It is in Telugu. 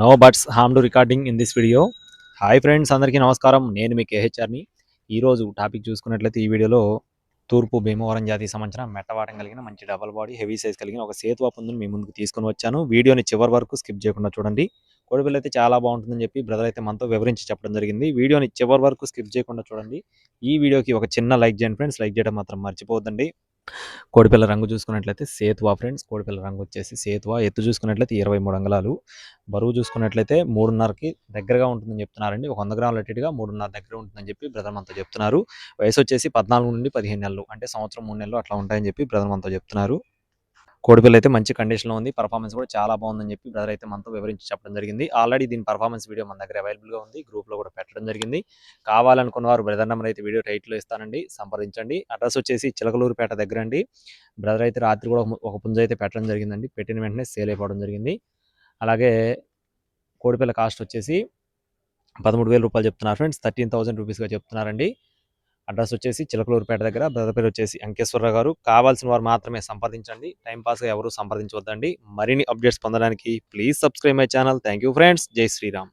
No buts ham to recording in this video hi friends అందరికీ నమస్కారం. నేను మీ కేహెచ్ఆర్ని ఈరోజు టాపిక్ చూసుకున్నట్లయితే ఈ వీడియోలో తూర్పు భీమవరం జాతికి సంబంధించిన మెట్టవాటం కలిగిన మంచి డబల్ బాడీ హెవీ సైజ్ కలిగిన ఒక సేతువా పుంజుని మీ ముందుకు తీసుకొని వచ్చాను. వీడియోని చివరి వరకు స్కిప్ చేయకుండా చూడండి. కోడిపిల్ల అయితే చాలా బాగుంటుందని చెప్పి బ్రదర్ అయితే మనతో వివరించి చెప్పడం జరిగింది. వీడియోని చివరి వరకు స్కిప్ చేయకుండా చూడండి. ఈ వీడియోకి ఒక చిన్న లైక్ చేయండి ఫ్రెండ్స్ లైక్ చేయడం మాత్రం మర్చిపోవద్దండి. కోడిపిల్ల రంగు చూసుకున్నట్లయితే సేతువా ఫ్రెండ్స్. కోడిపిల్ల రంగు వచ్చేసి సేతువా. ఎత్తు చూసుకున్నట్లయితే ఇరవై మూడు అంగళాలు. బరువు చూసుకున్నట్లయితే మూడున్నరకి దగ్గరగా ఉంటుందని చెప్తున్నారండి. ఒక వంద గ్రాముల అటుగా మూడున్నర దగ్గర ఉంటుందని చెప్పి బ్రదర్ మనతో చెప్తున్నారు. వయసు వచ్చేసి పద్నాలుగు నుండి పదిహేను నెలలు. అంటే సంవత్సరం మూడు నెలలు అట్లా ఉంటాయని చెప్పి బ్రదర్ మనతో చెప్తున్నారు. కోడిపిల్ల అయితే మంచి కండిషన్లో ఉంది. పర్ఫార్మెన్స్ కూడా చాలా బాగుందని చెప్పి బ్రదర్ అయితే మనతో వివరించి చెప్పడం జరిగింది. ఆల్రెడీ దీని పర్ఫార్మెన్స్ వీడియో మన దగ్గర అవైలబుల్గా ఉంది. గ్రూప్లో కూడా పెట్టడం జరిగింది. కావాలనుకున్న వారు బ్రదర్ నెంబర్ అయితే వీడియో టైట్లో ఇస్తానండి. సంప్రదించండి. అడ్రస్ వచ్చేసి చిలకలూరుపేట దగ్గర అండి. బ్రదర్ అయితే రాత్రి కూడా ఒక పుంజ అయితే పెట్టడం జరిగిందండి. పెట్టిన వెంటనే సేల్ అయిపోవడం జరిగింది. అలాగే కోడిపిల్ల కాస్ట్ వచ్చేసి పదమూడు వేల రూపాయలు చెప్తున్నారు ఫ్రెండ్స్ థర్టీన్ థౌసండ్ రూపీస్గా చెప్తున్నారండి. అడ్రస్ వచ్చేసి చిలకలూరుపేట దగ్గర. బ్రదర్ పేరు వచ్చేసి అంకేశ్వరరావు గారు. కావాల్సిన వారు మాత్రమే సంప్రదించండి. టైం పాస్గా ఎవరు సంప్రదించవద్దండి. మరిన్ని అప్డేట్స్ పొందడానికి please subscribe my channel. Thank you friends. జై శ్రీరామ్.